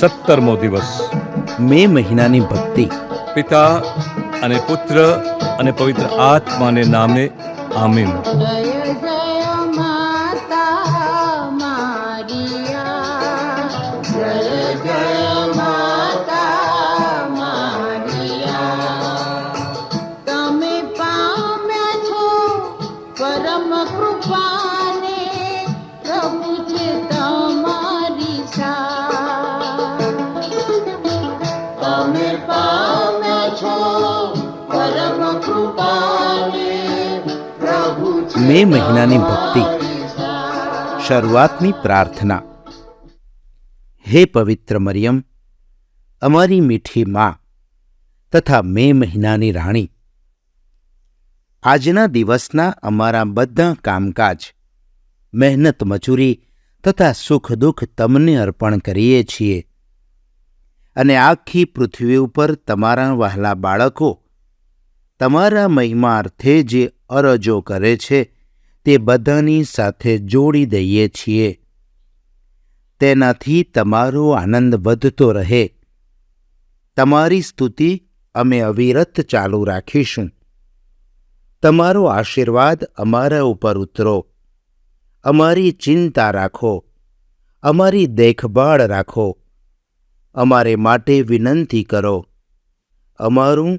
સત્તરમો દિવસ. મે મહિનાની ભક્તિ. પિતા અને પુત્ર અને પવિત્ર આત્માને નામે આમીન. મે મહિનાની ભક્તિ. શરૂઆતની પ્રાર્થના. હે પવિત્ર મરિયમ, અમારી મીઠી માં તથા મે મહિનાની રાણી. આજના દિવસના અમારા બધા કામકાજ, મહેનત મજૂરી તથા સુખ દુઃખ તમને અર્પણ કરીએ છીએ. અને આખી પૃથ્વી ઉપર તમારા વહાલા બાળકો તમારા મહિમા અર્થે જે અરજો કરે છે, તે બધાની સાથે જોડી દઈએ છીએ. તેનાથી તમારો આનંદ વધતો રહે. તમારી સ્તુતિ અમે અવિરત ચાલુ રાખીશું. તમારો આશીર્વાદ અમારા ઉપર ઉતરો. અમારી ચિંતા રાખો. અમારી દેખભાળ રાખો. અમારે માટે વિનંતી કરો. અમારું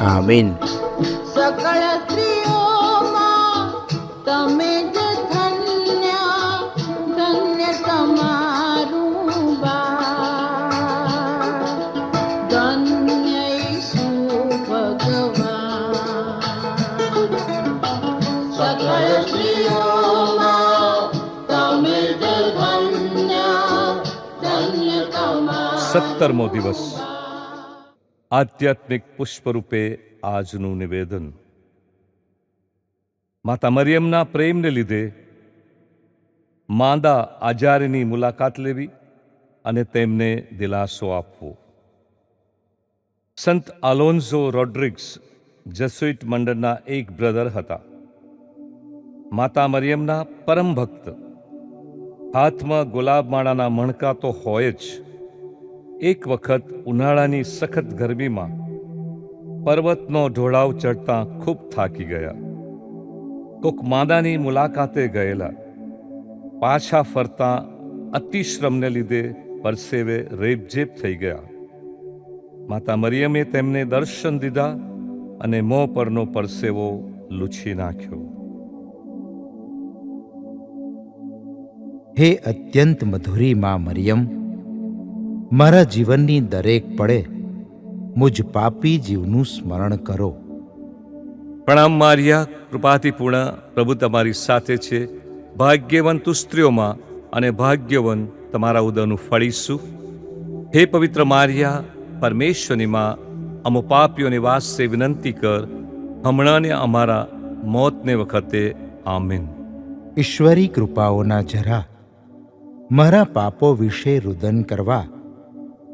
આમીન. સકળ સ્ત્રીઓમાં તમે જ ધન્ય ધન્ય તમારું બા ધન્ય ઈસુ ભગવાન. સકળ સ્ત્રીઓમાં તમે જ ધન્ય ધન્ય તમારું સત્તરમો દિવસ. આધ્યાત્મિક પુષ્પરૂપે આજનું નિવેદન. માતા મરિયમના પ્રેમને લીધે માંદા આજારીની મુલાકાત લેવી અને તેમને દિલાસો આપવો. સંત આલોન્ઝો રોડ્રિગ્સ જસુઇટ મંડળના એક બ્રધર હતા. માતા મરિયમના પરમ ભક્ત. હાથમાં ગુલાબમાળાના મણકા તો હોય જ. એક વખત ઉનાળાની સખત ગરમીમાં પર્વતનો ઢોળાવ ચડતા ખૂબ થાકી ગયા. કોક માદાની મુલાકાતે ગયેલા. પાછા ફરતા અતિશ્રમને લીધે પરસેવે રેપઝેપ થઈ ગયા. માતા મરિયમે તેમને દર્શન દીધા અને મોં પરનો પરસેવો લૂછી નાખ્યો. હે અત્યંત મધુરી મા મરિયમ મારા જીવનની દરેક પળે મુજ પાપી જીવનું સ્મરણ કરો. પ્રણામ મારિયા કૃપાથી પૂર્ણ પ્રભુ તમારી સાથે છે. ભાગ્યવંત સ્ત્રીઓમાં અને ભાગ્યવન તમારા ઉદરનું ફળીશું હે પવિત્ર મારિયા પરમેશ્વરની માં અમો પાપીઓની વાસે વિનંતી કર હમણાંને અમારા મોતને વખતે આમીન. ઈશ્વરી કૃપાઓના જરા મારા પાપો વિશે રુદન કરવા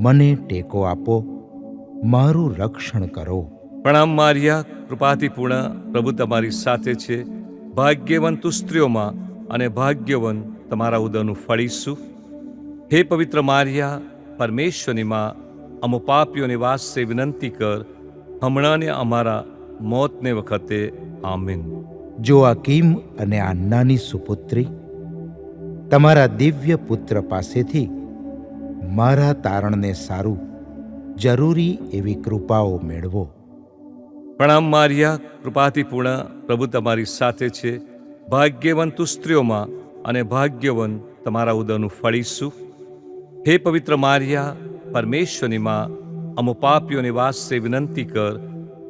મને ટેકો આપો મારું રક્ષણ કરો. પ્રણામ મારિયા કૃપાથી પૂર્ણ પ્રભુ તમારી સાથે છે. ભાગ્યવન તું સ્ત્રીઓમાં અને ભાગ્યવન તમારા ઉદરનું ફળીશું હે પવિત્ર મારિયા પરમેશ્વરની માં અમુ પાપીઓની વાસે વિનંતી કર હમણાંને અમારા મોતને વખતે આમીન. જોઆકીમ અને આન્નાની સુપુત્રી તમારા દિવ્ય પુત્ર પાસેથી મારા તારણને સારું જરૂરી એવી કૃપાઓ મેળવો. પ્રણામ મારિયા કૃપાથી પૂર્ણ પ્રભુ તમારી સાથે છે. ભાગ્યવંતુ સ્ત્રીઓમાં અને ભાગ્યવન તમારા ઉદરનું ફળીશું હે પવિત્ર મારિયા પરમેશ્વરની માં અમો પાપીઓની વાસે વિનંતી કર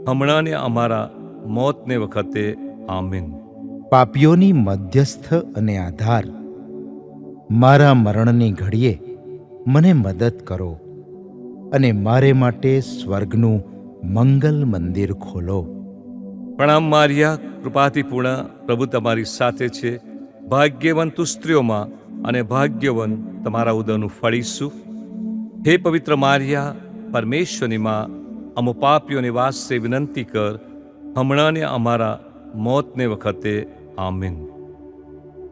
હમણાંને અમારા મોતને વખતે આમીન. પાપીઓની મધ્યસ્થ અને આધાર મારા મરણની ઘડીએ મને મદદ કરો અને મારે માટે સ્વર્ગનું મંગલ મંદિર ખોલો. પ્રણામ મારિયા કૃપાથી પૂર્ણ પ્રભુ તમારી સાથે છે. ભાગ્યવંત સ્ત્રીઓમાં અને ભાગ્યવન તમારા ઉદરનું ફળીશું હે પવિત્ર મારિયા પરમેશ્વરની માં અમુ પાપીઓની વાસે વિનંતી કર હમણાંને અમારા મોતને વખતે આમીન.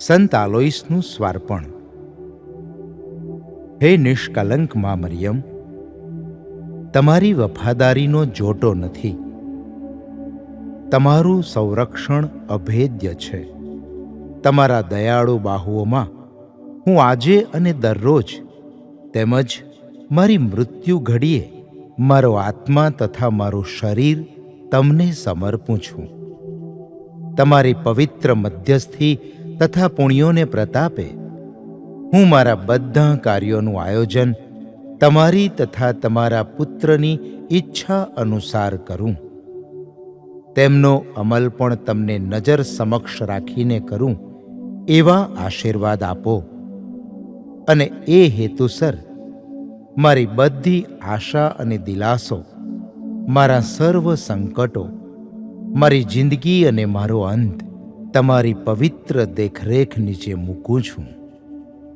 સંત આલોઈસનું સ્વાર્પણ. હે નિષ્કલંકમાં મરિયમ, તમારી વફાદારીનો જોટો નથી. તમારું સંરક્ષણ અભેદ્ય છે. તમારા દયાળુ બાહુઓમાં હું આજે અને દરરોજ તેમજ મારી મૃત્યુ ઘડીએ મારો આત્મા તથા મારું શરીર તમને સમર્પું છું. તમારી પવિત્ર મધ્યસ્થી તથા પુણ્યોને પ્રતાપે હું મારા બધા કાર્યોનું આયોજન તમારી તથા તમારા પુત્રની ઈચ્છા અનુસાર કરું. તેમનો અમલ પણ તમને નજર સમક્ષ રાખીને કરું, એવા આશીર્વાદ આપો. અને એ હેતુસર મારી બધી આશા અને દિલાસો, મારા સર્વ સંકટો, મારી જિંદગી અને મારો અંત તમારી પવિત્ર દેખરેખ નીચે મૂકું છું.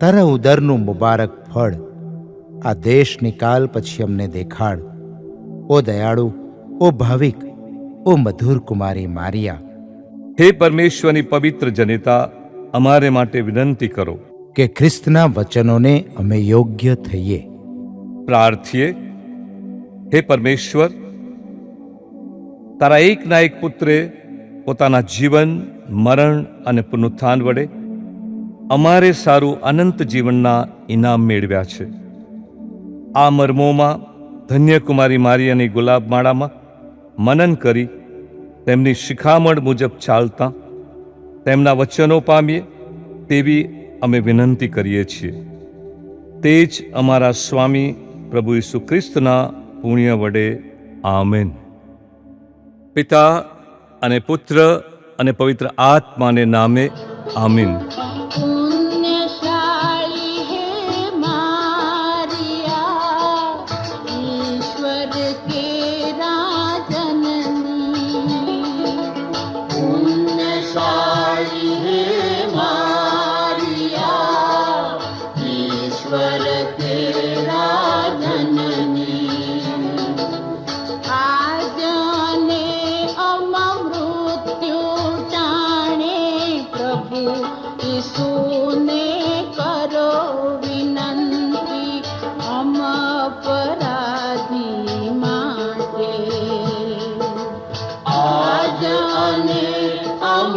તારા ઉદરનું મુબારક ફળ. આ દેશ નિકાલ પછી અમને દેખાડ. ઓ દયાળુ ઓ ભાવિક ઓ મધુર કુમારી મારિયા. હે પરમેશ્વરની પવિત્ર જનેતા અમારે માટે વિનંતી કરો. કે ખ્રિસ્તના વચનોને અમે યોગ્ય થઈએ. પ્રાર્થીએ હે પરમેશ્વર તારા એકના એક પુત્રે પોતાના જીવન મરણ અને પુનરુત્થાન વડે અમારે સારું અનંત જીવનના ઇનામ મેળવ્યા છે. આ મર્મોમાં ધન્યકુમારી મારી મારિયાની ગુલાબમાળામાં મનન કરી તેમની શિખામણ મુજબ ચાલતા તેમના વચનો પામીએ તેવી અમે વિનંતી કરીએ છીએ. તે જ અમારા સ્વામી પ્રભુ ઈસુ ખ્રિસ્તના પુણ્ય વડે આમેન. પિતા અને પુત્ર અને પવિત્ર આત્માને નામે આમીન. सुने करो विनंती हम अपराधी माटे आ जाने हम